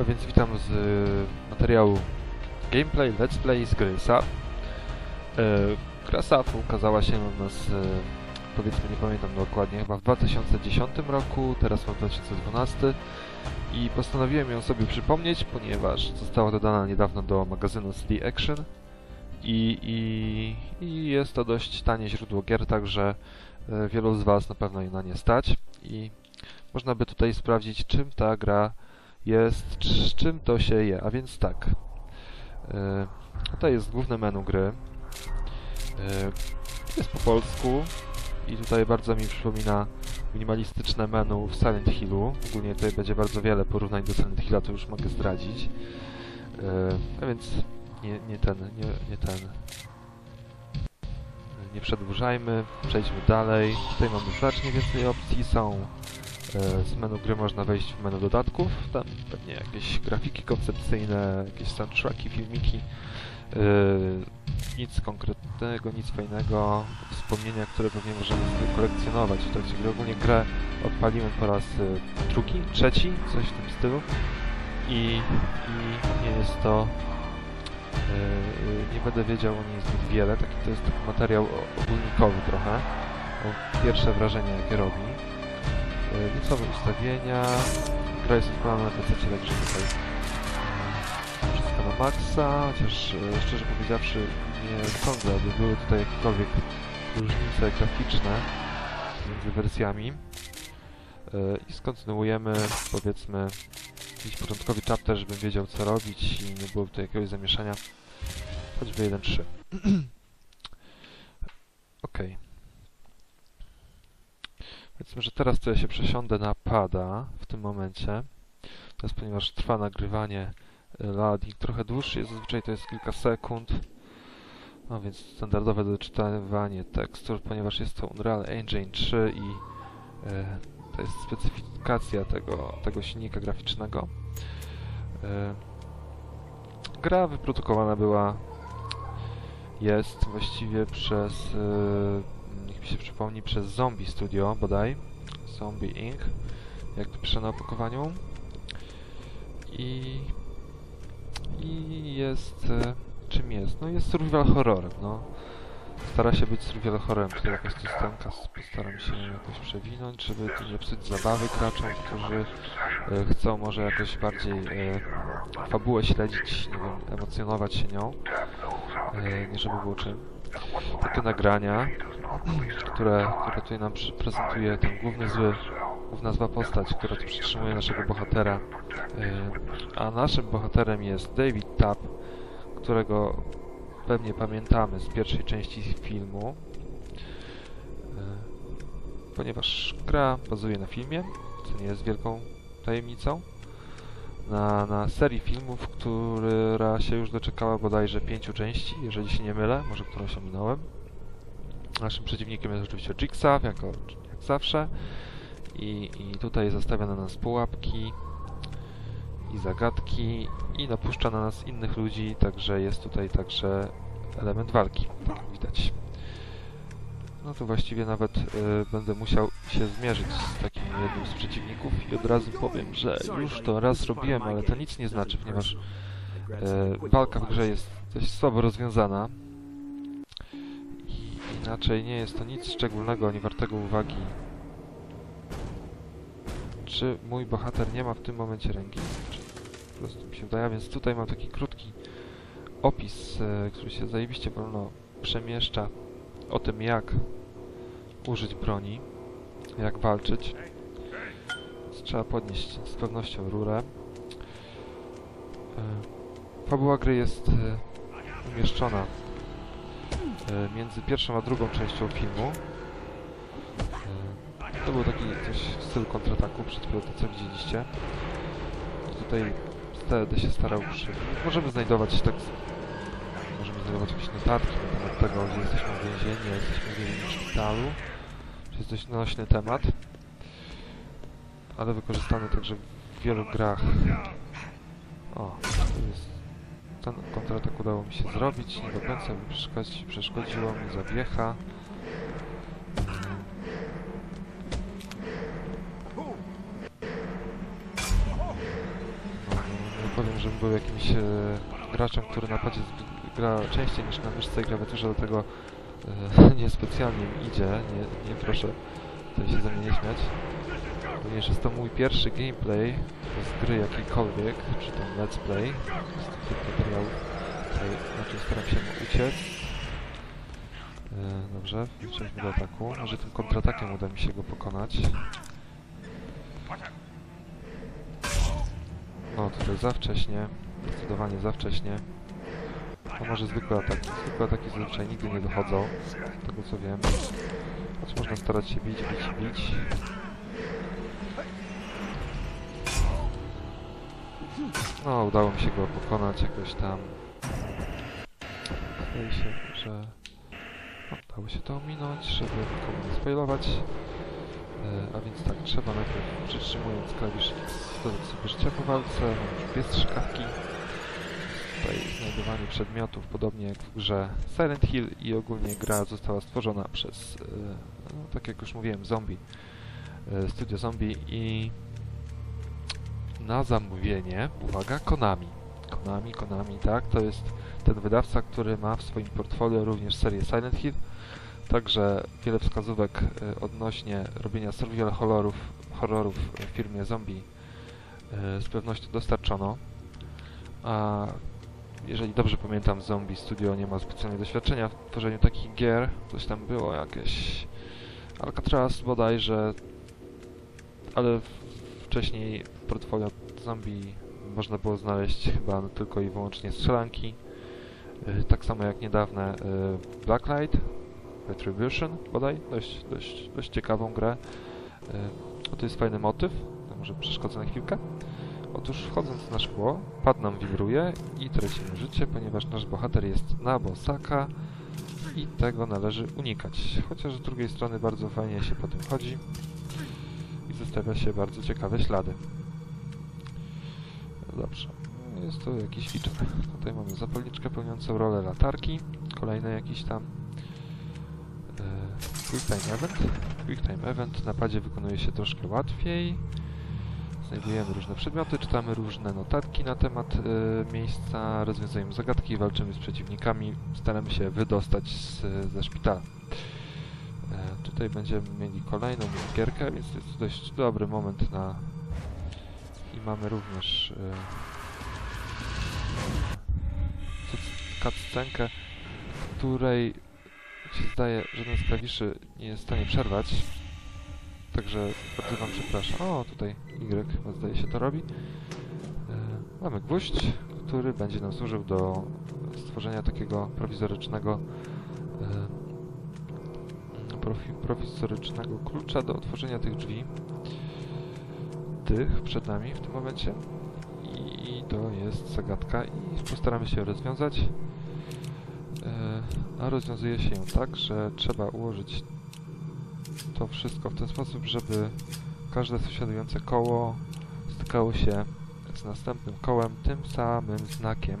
A więc witam z y, materiału gameplay, let's play z gry SAF. E, gra ukazała się u nas, e, powiedzmy, nie pamiętam dokładnie, chyba w 2010 roku, teraz mam 2012 i postanowiłem ją sobie przypomnieć, ponieważ została dodana niedawno do magazynu CD Action. I, i, i jest to dość tanie źródło gier, także e, wielu z Was na pewno je na nie stać. I można by tutaj sprawdzić, czym ta gra jest, z czym to się je. A więc tak. E, tutaj jest główne menu gry. E, jest po polsku i tutaj bardzo mi przypomina minimalistyczne menu w Silent Hillu. Ogólnie tutaj będzie bardzo wiele porównań do Silent Hilla, to już mogę zdradzić. E, a więc nie, nie ten, nie, nie ten. Nie przedłużajmy, przejdźmy dalej. Tutaj mamy znacznie więcej opcji, są Z menu gry można wejść w menu dodatków, tam pewnie jakieś grafiki koncepcyjne, jakieś soundtracki, filmiki. E, Nic konkretnego, nic fajnego. Wspomnienia, które pewnie możemy sobie kolekcjonować w trakcie gry. Ogólnie grę odpaliłem po raz e, drugi, trzeci, coś w tym stylu. I, i nie jest to... e, Nie będę wiedział o niej zbyt wiele. Taki to jest taki materiał ogólnikowy trochę. O pierwsze wrażenie, jakie robi. E, Niecowe ustawienia. Gra jest odpalana na PC, także tutaj wszystko na maksa, chociaż e, szczerze powiedziawszy nie sądzę, aby były tutaj jakiekolwiek różnice graficzne między wersjami. E, I skontynuujemy, powiedzmy, jakiś początkowy chapter, żebym wiedział co robić i nie było tutaj jakiegoś zamieszania. Choćby 1.3. Okej. Powiedzmy, że teraz to ja się przesiądę na pada w tym momencie. Teraz, ponieważ trwa nagrywanie e, loading trochę dłuższy, jest zazwyczaj to jest kilka sekund. No więc standardowe doczytywanie tekstur, ponieważ jest to Unreal Engine 3 i e, to jest specyfikacja tego, tego silnika graficznego. E, gra wyprodukowana była, jest właściwie przez e, mi się przypomni, przez Zombie Studio bodaj. Zombie Inc. Jak to pisze na opakowaniu. I... I jest... E, czym jest? No jest survival horrorem, no. Stara się być survival horrorem. Tutaj jakaś systemka, postaram się jakoś przewinąć, żeby nie psuć zabawy graczom, którzy e, chcą może jakoś bardziej e, fabułę śledzić, nie wiem, emocjonować się nią. E, nie żeby było czym. Takie nagrania, które, które tutaj nam prezentuje ten główny zły, główna zła postać, która tu przytrzymuje naszego bohatera. Yy, A naszym bohaterem jest David Tapp, którego pewnie pamiętamy z pierwszej części filmu. Yy, Ponieważ gra bazuje na filmie, co nie jest wielką tajemnicą. Na, na serii filmów, która się już doczekała bodajże pięciu części, jeżeli się nie mylę, może którąś ominąłem. Naszym przeciwnikiem jest oczywiście Jigsaw, jako jak zawsze. I, I tutaj zostawia na nas pułapki i zagadki i napuszcza na nas innych ludzi, także jest tutaj także element walki, tak widać. No to właściwie nawet y, będę musiał się zmierzyć z takim jednym z przeciwników i od razu powiem, że już to raz robiłem, ale to nic nie znaczy, ponieważ e, walka w grze jest dość słabo rozwiązana. Inaczej nie jest to nic szczególnego, ani wartego uwagi. Czy mój bohater nie ma w tym momencie ręki? Czy po prostu mi się wydaje, A więc tutaj mam taki krótki opis, e, który się zajebiście wolno przemieszcza o tym, jak użyć broni, jak walczyć. Więc trzeba podnieść z pewnością rurę. E, Fabuła gry jest e, umieszczona między pierwszą a drugą częścią filmu. E, To był taki coś w stylu kontrataku, przed chwilą to co widzieliście. Tutaj będę się starał przy... Możemy znajdować tak... Możemy znajdować jakieś notatki na temat tego, gdzie jesteśmy w więzieniu, jesteśmy w szpitalu. To jest dość nośny temat. Ale wykorzystany także w wielu grach. O. Ten kontratak udało mi się zrobić, nie do końca mi przeszkodzi, przeszkodziło mi zawiecha. No, powiem, że był jakimś e, graczem, który na padzie gra częściej niż na myszce i klawiaturze, dlatego e, niespecjalnie mi idzie, nie, nie proszę tutaj się ze mnie nie śmiać. Również jest to mój pierwszy gameplay z gry jakiejkolwiek, czy to let's play, z tych materiałów, tutaj raczej staram się uciec. E, dobrze, wróciliśmy do ataku, może tym kontratakiem uda mi się go pokonać. No, tutaj za wcześnie, zdecydowanie za wcześnie. To może zwykłe ataki. Zwykłe ataki zazwyczaj nigdy nie dochodzą, z tego co wiem. Choć można starać się bić, bić, bić. No, udało mi się go pokonać jakoś tam. Zdaje się, że udało się to ominąć, żeby nikomu nie spoilować. E, a więc tak, trzeba najpierw przytrzymując klawisz dodać sobie życia po walce, mam już bez strzykawki. Tutaj znajdowanie przedmiotów, podobnie jak w grze Silent Hill i ogólnie gra została stworzona przez, e, no, tak jak już mówiłem, zombie, e, studio zombie i na zamówienie, uwaga, Konami. Konami, Konami, tak, to jest ten wydawca, który ma w swoim portfolio również serię Silent Hill, Także wiele wskazówek e, odnośnie robienia survival horrorów, horrorów w firmie Zombie e, z pewnością dostarczono. A jeżeli dobrze pamiętam, Zombie Studio nie ma specjalnego doświadczenia w tworzeniu takich gier. Coś tam było jakieś Alcatraz bodajże, ale wcześniej w portfolio Zombie można było znaleźć chyba tylko i wyłącznie strzelanki. E, Tak samo jak niedawne e, Blacklight, Retribution bodaj, dość, dość, dość ciekawą grę. E, to jest fajny motyw, może przeszkodzę na chwilkę. Otóż wchodząc na szkło, pad nam wibruje i tracimy życie, ponieważ nasz bohater jest na bosaka i tego należy unikać. Chociaż z drugiej strony bardzo fajnie się po tym chodzi zostawia się bardzo ciekawe ślady. Dobrze, jest to jakiś feature. Tutaj mamy zapalniczkę pełniącą rolę latarki, kolejny jakiś tam e, Quick Time Event. Quick Time Event na padzie wykonuje się troszkę łatwiej. Znajdujemy różne przedmioty, czytamy różne notatki na temat e, miejsca, rozwiązujemy zagadki, walczymy z przeciwnikami, staramy się wydostać z, ze szpitala. Tutaj będziemy mieli kolejną gierkę, więc to jest dość dobry moment na... I mamy również cuc- cutscenkę, której się zdaje, żaden z klawiszy nie jest w stanie przerwać. Także bardzo Wam przepraszam. O, tutaj Y chyba zdaje się to robi. E, mamy gwóźdź, który będzie nam służył do stworzenia takiego prowizorycznego profi, prowizorycznego klucza do otworzenia tych drzwi. Tych przed nami w tym momencie. I to jest zagadka i postaramy się rozwiązać. E, a rozwiązuje się ją tak, że trzeba ułożyć to wszystko w ten sposób, żeby każde sąsiadujące koło stykało się z następnym kołem tym samym znakiem,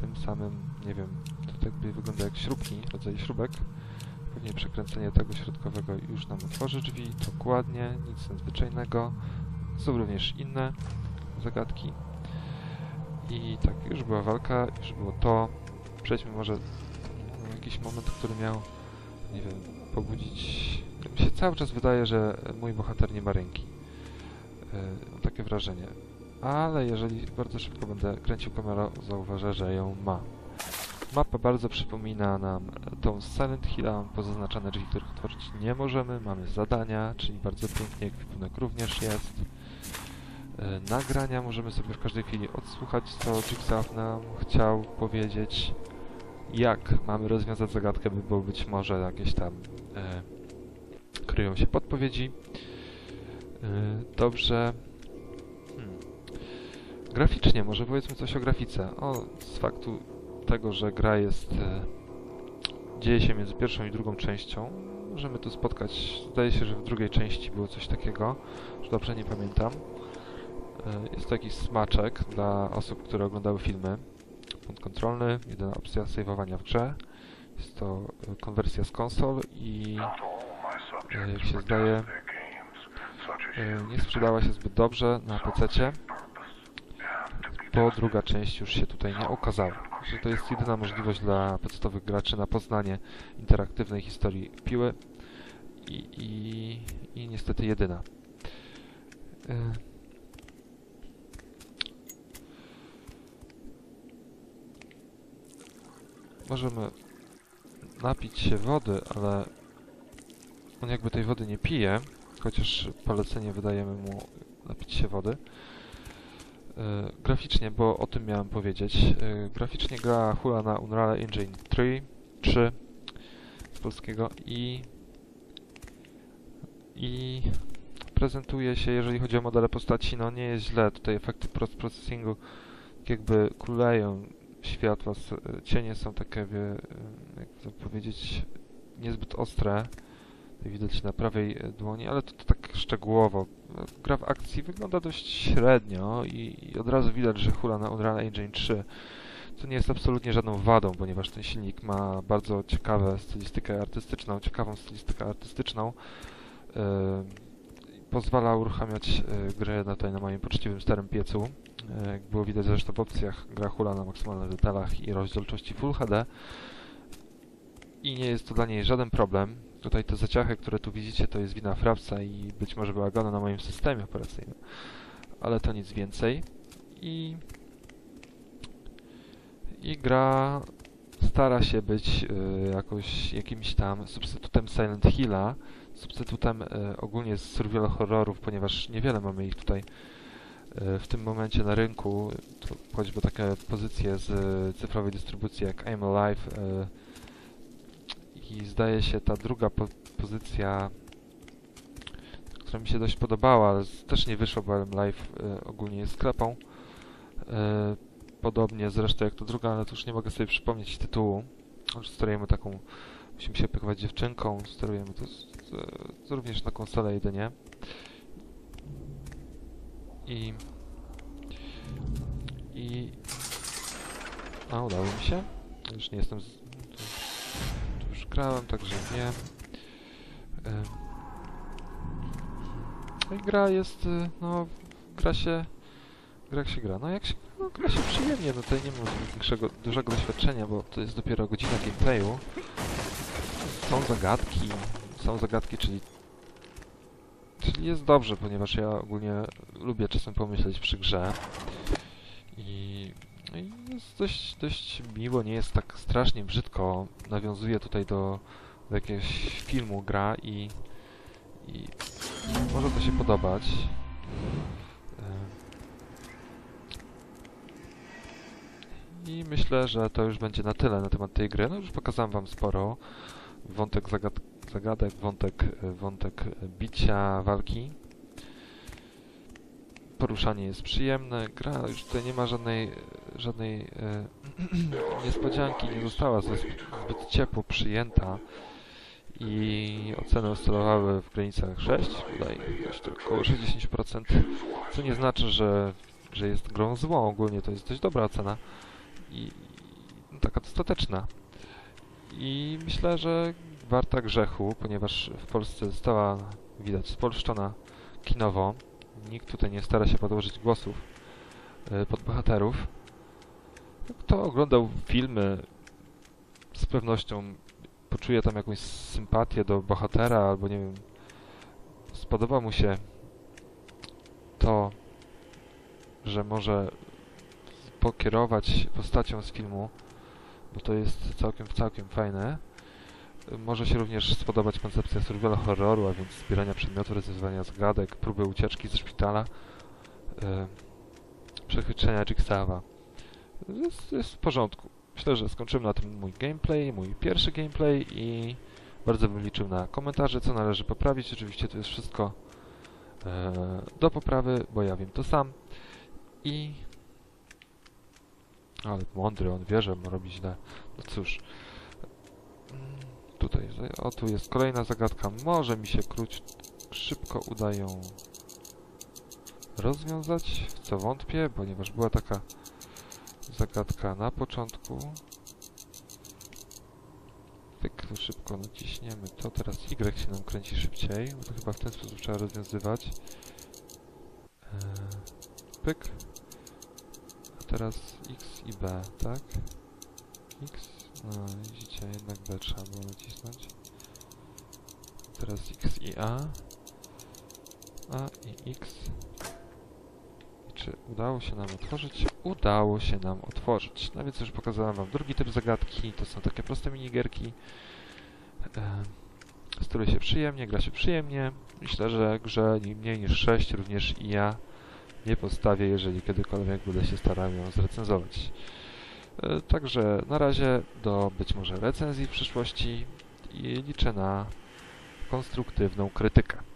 tym samym, nie wiem, to tak wygląda jak śrubki, rodzaj śrubek. Pewnie przekręcenie tego środkowego już nam otworzy drzwi, dokładnie, nic nadzwyczajnego. Są również inne zagadki. I tak, już była walka, już było to. Przejdźmy może na jakiś moment, który miał, nie wiem, pobudzić... Mi się cały czas wydaje, że mój bohater nie ma ręki. Yy, takie wrażenie. Ale jeżeli bardzo szybko będę kręcił kamerą, zauważę, że ją ma. Mapa bardzo przypomina nam tą z Silent Hilla, mam pozaznaczone drzwi, których otworzyć nie możemy. Mamy zadania, czyli bardzo pięknie, ekwipunek również jest. E, nagrania możemy sobie w każdej chwili odsłuchać, co Jigsaw nam chciał powiedzieć, jak mamy rozwiązać zagadkę, by było być może jakieś tam e, kryją się podpowiedzi. E, dobrze. Hmm. Graficznie, może powiedzmy coś o grafice. O, z faktu tego, że gra jest e, dzieje się między pierwszą i drugą częścią, możemy tu spotkać, zdaje się, że w drugiej części było coś takiego, że dobrze nie pamiętam. E, Jest to jakiś smaczek dla osób, które oglądały filmy. Punkt kontrolny, jedyna opcja saveowania w grze. Jest to e, konwersja z konsol i jak się zdaje nie sprzedała się zbyt dobrze na PC. bo druga część już się tutaj nie ukazała. Że to jest jedyna możliwość dla podstawowych graczy na poznanie interaktywnej historii piły i, i, i niestety jedyna. E, Możemy napić się wody, ale on jakby tej wody nie pije, chociaż polecenie wydajemy mu napić się wody. Graficznie, bo o tym miałem powiedzieć. E, graficznie gra hula na Unreal Engine 3, 3 z polskiego i i prezentuje się, jeżeli chodzi o modele postaci, no nie jest źle. Tutaj efekty post processingu tak jakby kuleją światła, cienie są takie, wie, e, jak to powiedzieć, niezbyt ostre. Widać na prawej e, dłoni, ale to, to tak szczegółowo. E, Gra w akcji wygląda dość średnio i, i od razu widać, że hula na Unreal Engine 3 to nie jest absolutnie żadną wadą, ponieważ ten silnik ma bardzo ciekawą stylistykę artystyczną, ciekawą stylistykę artystyczną. E, pozwala uruchamiać e, gry na, tutaj na moim poczciwym starym piecu. E, jak było widać zresztą w opcjach, gra hula na maksymalnych detalach i rozdzielczości Full HD. I nie jest to dla niej żaden problem. Tutaj te zaciachy, które tu widzicie, to jest wina Frapsa i być może była na moim systemie operacyjnym. Ale to nic więcej. I, i gra stara się być y, jakoś jakimś tam substytutem Silent Hilla, substytutem y, ogólnie z survival horrorów, ponieważ niewiele mamy ich tutaj y, w tym momencie na rynku. To choćby takie pozycje z y, cyfrowej dystrybucji jak I'm Alive y, i zdaje się ta druga po pozycja, która mi się dość podobała, ale też nie wyszła, bo Live y, ogólnie jest sklepą. Y, podobnie zresztą jak to druga, ale to już nie mogę sobie przypomnieć tytułu. Sterujemy taką, musimy się opiekować dziewczynką, sterujemy to, z, z, również na konsolę jedynie. I... I... A, udało mi się. Już nie jestem... grałem, także wiem. No i gra jest, y, no, gra się... Gra jak się gra. No jak się, no, gra się przyjemnie, no tutaj nie mam większego, dużego doświadczenia, bo to jest dopiero godzina gameplayu. Są zagadki, są zagadki, czyli czyli jest dobrze, ponieważ ja ogólnie lubię czasem pomyśleć przy grze. I, no jest dość, dość miło, nie jest tak strasznie brzydko. Nawiązuje tutaj do, do jakiegoś filmu gra i, i może to się podobać. Ym. I myślę, że to już będzie na tyle na temat tej gry. No już pokazałem wam sporo. Wątek zagad zagadek, wątek, e, wątek e, bicia, walki. Poruszanie jest przyjemne. Gra już tutaj nie ma żadnej, żadnej e, niespodzianki, nie została zbyt, ciepło przyjęta i oceny oscylowały w granicach 6, tutaj około 60%, co nie znaczy, że, że jest grą złą, ogólnie to jest dość dobra ocena i, i taka dostateczna. I myślę, że warta grzechu, ponieważ w Polsce została, widać, spolszczona kinowo. Nikt tutaj nie stara się podłożyć głosów y, pod bohaterów. Kto oglądał filmy, z pewnością poczuje tam jakąś sympatię do bohatera, albo nie wiem, spodoba mu się to, że może pokierować postacią z filmu, bo to jest całkiem, całkiem fajne. Może się również spodobać koncepcja survival horroru, a więc zbierania przedmiotów, rozwiązywania zagadek, próby ucieczki ze szpitala, yy, przechwytrzenia Jigsawa. Jest, jest w porządku. Myślę, że skończymy na tym mój gameplay, mój pierwszy gameplay i bardzo bym liczył na komentarze, co należy poprawić. Oczywiście to jest wszystko e, do poprawy, bo ja wiem to sam. I... Ale mądry, on wie, że robi źle. No cóż. Tutaj, o tu jest kolejna zagadka. Może mi się króć szybko uda ją rozwiązać, w co wątpię, ponieważ była taka zagadka na początku. Tak tu szybko naciśniemy to. Teraz Y się nam kręci szybciej, bo to chyba w ten sposób trzeba rozwiązywać. Eee, pyk. teraz X i B, tak? X, no widzicie, jednak B trzeba było nacisnąć. Teraz X i A. A i X. I czy udało się nam otworzyć? Udało się nam otworzyć. No więc już pokazałem wam drugi typ zagadki. To są takie proste minigierki, e, z których się przyjemnie, gra się przyjemnie. Myślę, że grze nie mniej niż 6 również i ja nie postawię, jeżeli kiedykolwiek będę się starał ją zrecenzować. E, Także na razie do być może recenzji w przyszłości i liczę na konstruktywną krytykę.